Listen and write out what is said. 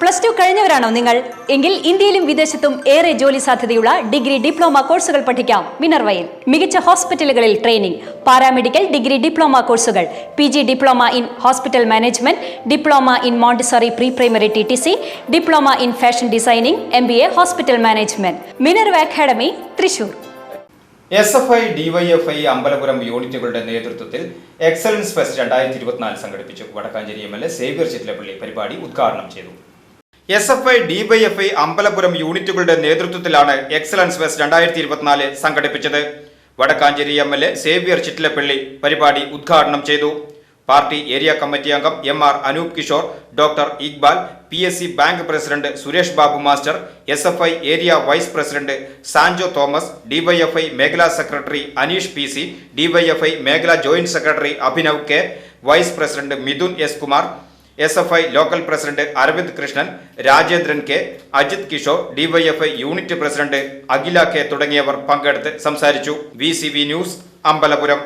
Plus two കഴിഞ്ഞവരാണോ നിങ്ങൾ? എങ്കിൽ ഇന്ത്യയിലും വിദേശത്തും ഏറെ ജോലി സാധ്യതയുള്ള ഡിഗ്രി ഡിപ്ലോമ കോഴ്സുകൾ പഠിക്കാം. മിനർവയിൽ മികച്ച ഹോസ്പിറ്റലുകളിൽ ട്രെയിനിംഗ് പാരാമെഡിക്കൽ ഡിഗ്രി ഡിപ്ലോമ കോഴ്സുകൾ P G diploma in hospital management diploma in Montessori pre primary T T C diploma in fashion designing M B A hospital management. Minerva academy Thrissur. S F I DYFI Ambalapuram യൂണിറ്റുകളുടെ നേതൃത്വത്തിൽ excellence fest രണ്ടായിരത്തി ഇരുപത്തിനാല് സംഘടിപ്പിച്ചു. Vadakkanchery M L A Xavier Chittilappally പരിപാടി ഉദ്ഘാടനം ചെയ്തു. S F I DYFI Ambalapuram യൂണിറ്റുകളുടെ നേതൃത്വത്തിലാണ് എക്സലൻസ് ഫെസ്റ്റ് രണ്ടായിരത്തി ഇരുപത്തിനാല് സംഘടിപ്പിച്ചത്. Vadakkanchery M L A Xavier Chittilappally പരിപാടി ഉദ്ഘാടനം ചെയ്തു. പാർട്ടി ഏരിയ കമ്മിറ്റി അംഗം M R Anoop Kishore doctor Iqbal P S C bank president Suresh Babu master S F I area vice president Sanjo Thomas DYFI മേഖലാ secretary Aneesh P C DYFI മേഖലാ joint secretary Abhinav K vice president Mithun S Kumar S F I local president Aravind Krishnan Rajendran K Ajith Kishore DYFI unit president Akhila K തുടങ്ങിയവർ പങ്കെടുത്ത് സംസാരിച്ചു. V news Ambalapuram.